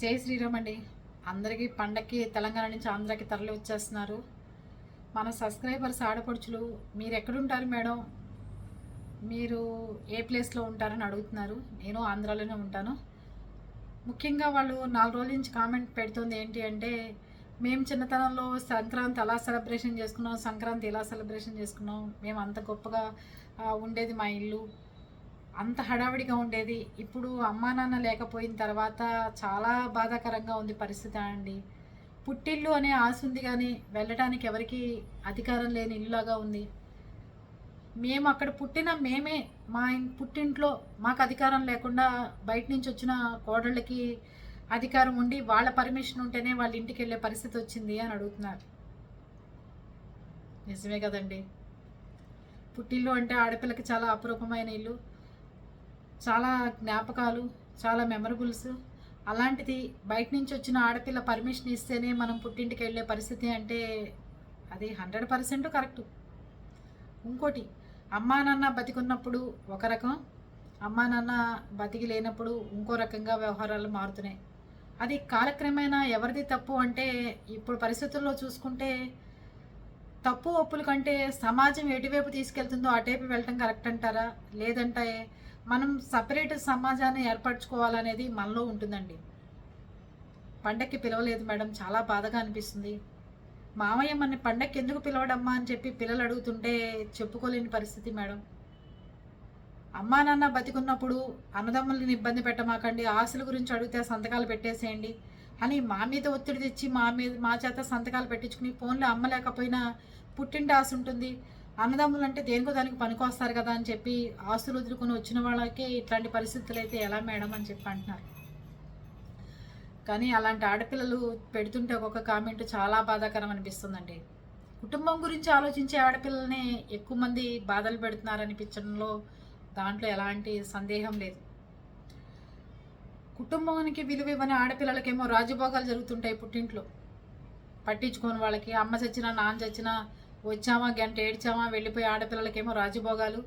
జై శ్రీరామ్ అండి. అందరికీ పండక్కి తెలంగాణ నుంచి ఆంధ్రాకి తరలి వచ్చేస్తున్నారు. మన సబ్స్క్రైబర్స్ ఆడపడుచులు మీరు ఎక్కడుంటారు మేడం? మీరు ఏ ప్లేస్లో ఉంటారని అడుగుతున్నారు. నేను ఆంధ్రాలోనే ఉంటాను. ముఖ్యంగా వాళ్ళు నాలుగు రోజుల నుంచి కామెంట్ పెడుతుంది ఏంటి అంటే మేము చిన్నతనంలో సంక్రాంతి అలా సెలబ్రేషన్ చేసుకున్నాం సంక్రాంతి ఎలా సెలబ్రేషన్ చేసుకున్నాం మేము అంత గొప్పగా ఉండేది మా ఇల్లు. అంత హడావిడిగా ఉండేది. ఇప్పుడు అమ్మా నాన్న లేకపోయిన తర్వాత చాలా బాధాకరంగా ఉంది పరిస్థితి అండి. పుట్టిల్లు అనే ఆశ ఉంది కానీ వెళ్ళడానికి ఎవరికి అధికారం లేని ఇల్లులాగా ఉంది. మేము అక్కడ పుట్టిన మేమే మా పుట్టింట్లో మాకు అధికారం లేకుండా బయట నుంచి వచ్చిన కోడళ్ళకి అధికారం ఉండి వాళ్ళ పర్మిషన్ ఉంటేనే వాళ్ళ ఇంటికి వెళ్ళే పరిస్థితి వచ్చింది అని అడుగుతున్నారు. నిజమే కదండి. పుట్టిల్లు అంటే ఆడపిల్లకి చాలా అపురూపమైన ఇల్లు. చాలా జ్ఞాపకాలు చాలా మెమరబుల్స్ అలాంటిది బయట నుంచి వచ్చిన ఆడపిల్ల పర్మిషన్ ఇస్తేనే మనం పుట్టింటికి వెళ్ళే పరిస్థితి అంటే అది హండ్రెడ్ పర్సెంట్ కరెక్ట్ ఇంకోటి అమ్మా నాన్న బతికున్నప్పుడు ఒక రకం అమ్మా నాన్న బతికి లేనప్పుడు ఇంకో రకంగా వ్యవహారాలు మారుతున్నాయి. అది కాలక్రమేణా ఎవరిది తప్పు అంటే ఇప్పుడు పరిస్థితుల్లో చూసుకుంటే తప్పు ఒప్పుల కంటే సమాజం ఎటువైపు తీసుకెళ్తుందో అటువైపు వెళ్ళటం కరెక్ట్ అంటారా? లేదంటే మనం సపరేట్ సమాజాన్ని ఏర్పరచుకోవాలనేది మనలో ఉంటుందండి. పండక్కి పిలవలేదు మేడం చాలా బాధగా అనిపిస్తుంది. మామయ్య మన పండక్కి ఎందుకు పిలవడమ్మా అని చెప్పి పిల్లలు అడుగుతుంటే చెప్పుకోలేని పరిస్థితి మేడం. అమ్మా నాన్న బతికున్నప్పుడు అన్నదమ్ములని ఇబ్బంది పెట్టమాకండి ఆశల గురించి అడిగితే సంతకాలు పెట్టేసేయండి అని మా మీద ఒత్తిడి తెచ్చి మా మీద మా చేత సంతకాలు పెట్టించుకుని ఫోన్లో అమ్మ లేకపోయినా పుట్టింటి ఆశ ఉంటుంది. అన్నదమ్ములు అంటే దేనికో దానికి పనికొస్తారు కదా అని చెప్పి ఆస్తులు వదులుకొని వచ్చిన వాళ్ళకి ఇట్లాంటి పరిస్థితులు అయితే ఎలా మేడం అని చెప్పి అంటున్నారు. కానీ అలాంటి ఆడపిల్లలు పెడుతుంటే ఒక్కొక్క కామెంట్ చాలా బాధాకరం అనిపిస్తుందండి. కుటుంబం గురించి ఆలోచించే ఆడపిల్లల్ని ఎక్కువ మంది బాధలు పెడుతున్నారు అనిపించడంలో దాంట్లో ఎలాంటి సందేహం లేదు. కుటుంబానికి విలువ ఇవ్వని ఆడపిల్లలకేమో రాజభోగాలు జరుగుతుంటాయి పుట్టింట్లో. పట్టించుకోని వాళ్ళకి అమ్మ చచ్చినా నాన్న చచ్చినా వచ్చామా గంట ఏడ్చామా వెళ్ళిపోయి ఆడపిల్లలకేమో రాజభోగాలు.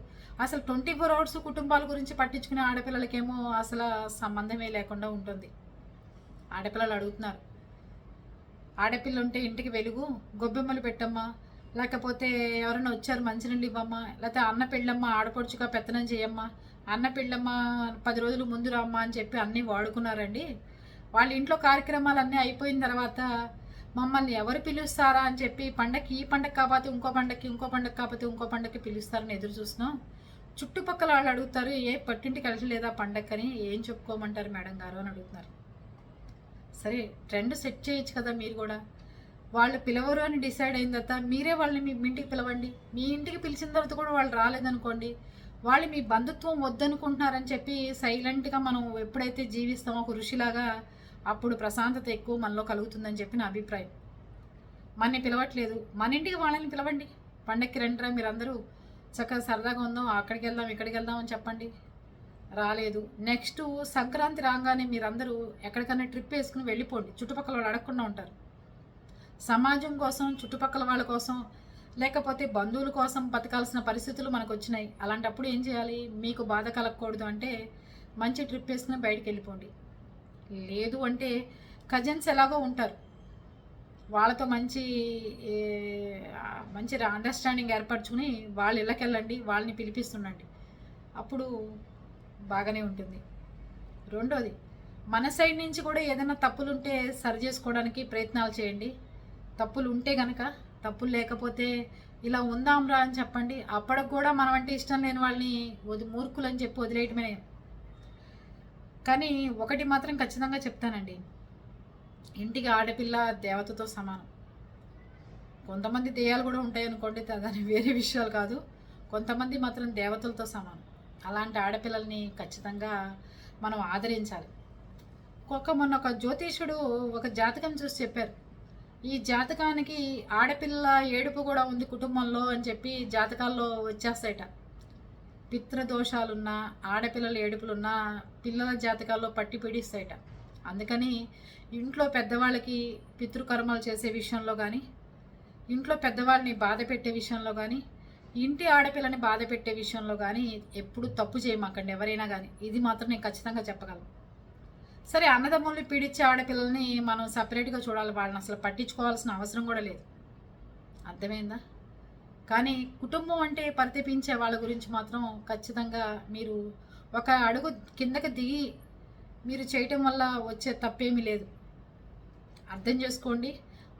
అసలు ట్వంటీ ఫోర్ అవర్స్ కుటుంబాల గురించి పట్టించుకునే ఆడపిల్లలకేమో అసలు సంబంధమే లేకుండా ఉంటుంది. ఆడపిల్లలు అడుగుతున్నారు. ఆడపిల్ల ఉంటే ఇంటికి వెలుగు గొబ్బెమ్మలు పెట్టమ్మా లేకపోతే ఎవరైనా వచ్చారు మంచినీళ్ళు ఇవ్వమ్మా లేకపోతే అన్న పెళ్ళమ్మా ఆడపడుచుగా పెత్తనం చేయమ్మా అన్న పెళ్ళమ్మా పది రోజులు ముందు రామ్మా అని చెప్పి అన్నీ వాడుకున్నారండి. వాళ్ళ ఇంట్లో కార్యక్రమాలు అన్నీ అయిపోయిన తర్వాత మమ్మల్ని ఎవరు పిలుస్తారా అని చెప్పి పండక్కి ఈ పండగ కాకపోతే ఇంకో పండక్కి ఇంకో పండగ కాకపోతే ఇంకో పండగకి పిలుస్తారని ఎదురు చూస్తున్నాం. చుట్టుపక్కల వాళ్ళు అడుగుతారు ఏ పట్టింటికి వెళ్ళలేదా పండగని ఏం చెప్పుకోమంటారు మేడం గారు అని అడుగుతున్నారు. సరే ట్రెండ్ సెట్ చేయొచ్చు కదా మీరు కూడా. వాళ్ళు పిలవరు అని డిసైడ్ అయిన తర్వాత మీరే వాళ్ళని మీ ఇంటికి పిలవండి. మీ ఇంటికి పిలిచిన తర్వాత కూడా వాళ్ళు రాలేదనుకోండి వాళ్ళు మీ బంధుత్వం వద్దనుకుంటున్నారని చెప్పి సైలెంట్గా మనం ఎప్పుడైతే జీవిస్తామో ఒక ఋషిలాగా అప్పుడు ప్రశాంతత ఎక్కువ మనలో కలుగుతుందని చెప్పి నా అభిప్రాయం. మనని పిలవట్లేదు. మన ఇంటికి వాళ్ళని పిలవండి. పండక్కి రండిరా మీరందరూ. చక్కగా సరదాగా ఉందాం. అక్కడికి వెళ్దాం ఇక్కడికి వెళ్దాం అని చెప్పండి. రాలేదు. నెక్స్ట్ సంక్రాంతి రాగానే మీరందరూ ఎక్కడికైనా ట్రిప్ వేసుకుని వెళ్ళిపోండి. చుట్టుపక్కల వాళ్ళు అడగకుండా ఉంటారు. సమాజం కోసం చుట్టుపక్కల వాళ్ళ కోసం లేకపోతే బంధువుల కోసం బతకాల్సిన పరిస్థితులు మనకు వచ్చినాయి అలాంటప్పుడు ఏం చేయాలి? మీకు బాధ కలగకూడదు అంటే మంచి ట్రిప్ వేసుకుని బయటికి వెళ్ళిపోండి. లేదు అంటే కజిన్స్ ఎలాగో ఉంటారు. వాళ్ళతో మంచి మంచి అండర్స్టాండింగ్ ఏర్పరచుకుని వాళ్ళ ఇళ్ళకెళ్ళండి వాళ్ళని పిలిపిస్తుండండి. అప్పుడు బాగానే ఉంటుంది. రెండోది మన సైడ్ నుంచి కూడా ఏదైనా తప్పులు ఉంటే సరి చేసుకోవడానికి ప్రయత్నాలు చేయండి. తప్పులు ఉంటే గనక తప్పులు లేకపోతే ఇలా ఉందాంరా అని చెప్పండి. అప్పటికి కూడా మనం అంటే ఇష్టం లేని వాళ్ళని వది మూర్ఖులు అని చెప్పి వదిలేయటమే కానీ ఒకటి మాత్రం ఖచ్చితంగా చెప్తానండి. ఇంటికి ఆడపిల్ల దేవతతో సమానం. కొంతమంది దేయాలు కూడా ఉంటాయి అనుకోండి దాని వేరే విషయాలు కాదు. కొంతమంది మాత్రం దేవతలతో సమానం. అలాంటి ఆడపిల్లల్ని ఖచ్చితంగా మనం ఆదరించాలి. ఒక మొన్న ఒక జ్యోతిషుడు ఒక జాతకం చూసి చెప్పారు. ఈ జాతకానికి ఆడపిల్ల ఏడుపు కూడా ఉంది కుటుంబంలో అని చెప్పి జాతకాల్లో వచ్చేస్తాయట. పితృదోషాలున్నా ఆడపిల్లల ఏడుపులున్నా పిల్లల జాతకాల్లో పట్టి పీడిస్తాయట. అందుకని ఇంట్లో పెద్దవాళ్ళకి పితృకర్మలు చేసే విషయంలో కానీ ఇంట్లో పెద్దవాళ్ళని బాధ పెట్టే విషయంలో కానీ ఇంటి ఆడపిల్లని బాధ పెట్టే విషయంలో కానీ ఎప్పుడు తప్పు చేయమాకండి ఎవరైనా కానీ ఇది మాత్రం నేను ఖచ్చితంగా చెప్పగలను. సరే అన్నదమ్ముల్ని పీడించే ఆడపిల్లల్ని మనం సపరేట్గా చూడాలి. వాళ్ళని అసలు పట్టించుకోవాల్సిన అవసరం కూడా లేదు. అర్థమైందా? కానీ కుటుంబం అంటే పరితపించే వాళ్ళ గురించి మాత్రం ఖచ్చితంగా మీరు ఒక అడుగు కిందకి దిగి మీరు చేయటం వల్ల వచ్చే తప్పేమీ లేదు. అర్థం చేసుకోండి.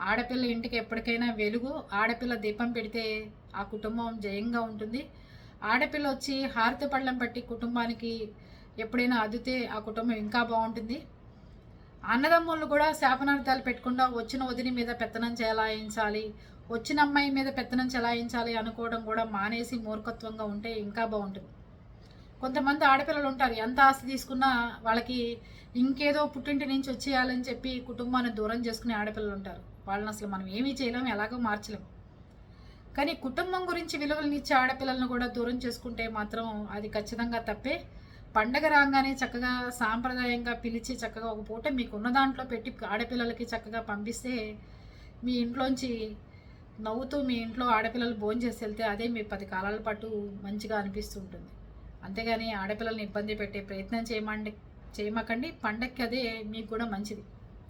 ఆడపిల్ల ఇంటికి ఎప్పటికైనా వెలుగు. ఆడపిల్ల దీపం పెడితే ఆ కుటుంబం జయంగా ఉంటుంది. ఆడపిల్ల వచ్చి హారతి పళ్ళం పట్టి కుటుంబానికి ఎప్పుడైనా అదితే ఆ కుటుంబం ఇంకా బాగుంటుంది. అన్నదమ్ముళ్ళు కూడా శాపనార్థాలు పెట్టకుండా వచ్చిన వదిని మీద పెత్తనం చేలాయించాలి వచ్చిన అమ్మాయి మీద పెత్తనం చెలాయించాలి అనుకోవడం కూడా మానేసి మూర్ఖత్వంగా ఉంటే ఇంకా బాగుంటుంది. కొంతమంది ఆడపిల్లలు ఉంటారు ఎంత ఆస్తి తీసుకున్నా వాళ్ళకి ఇంకేదో పుట్టింటి నుంచి వచ్చేయాలని చెప్పి కుటుంబాన్ని దూరం చేసుకునే ఆడపిల్లలు ఉంటారు. వాళ్ళని అసలు మనం ఏమీ చేయలేము ఎలాగో మార్చలేము కానీ కుటుంబం గురించి విలువలనిచ్చే ఆడపిల్లలను కూడా దూరం చేసుకుంటే మాత్రం అది ఖచ్చితంగా తప్పే. పండగ రాగానే చక్కగా సాంప్రదాయంగా పిలిచి చక్కగా ఒక పూట మీకు ఉన్న దాంట్లో పెట్టి ఆడపిల్లలకి చక్కగా పంపిస్తే మీ ఇంట్లోంచి నవ్వుతూ మీ ఇంట్లో ఆడపిల్లలు భోజనం చేసి వెళ్తే అదే మీ పది కాలాల పాటు మంచిగా అనిపిస్తుంటుంది. అంతేగాని ఆడపిల్లల్ని ఇబ్బంది పెట్టే ప్రయత్నం చేయమండి చేయమకండి. పండక్కి అదే మీకు కూడా మంచిది.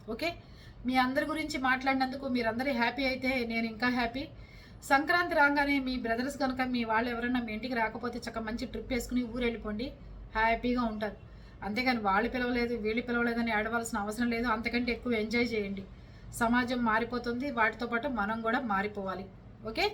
ఓకే? మీ అందరి గురించి మాట్లాడినందుకు మీరందరూ హ్యాపీ అయితే నేను ఇంకా హ్యాపీ. సంక్రాంతి రాగానే మీ బ్రదర్స్ కనుక మీ వాళ్ళు ఎవరైనా మీ ఇంటికి రాకపోతే చక్క మంచి ట్రిప్ వేసుకుని ఊరు వెళ్ళిపోండి. హ్యాపీగా ఉంటారు. అంతేగాని వాళ్ళు పిలవలేదు వీళ్ళు పిలవలేదని ఆడవలసిన అవసరం లేదు. అంతకంటే ఎక్కువ ఎంజాయ్ చేయండి. సమాజం మారిపోతుంది వాటితో పాటు మనం కూడా మారిపోవాలి. ఓకే?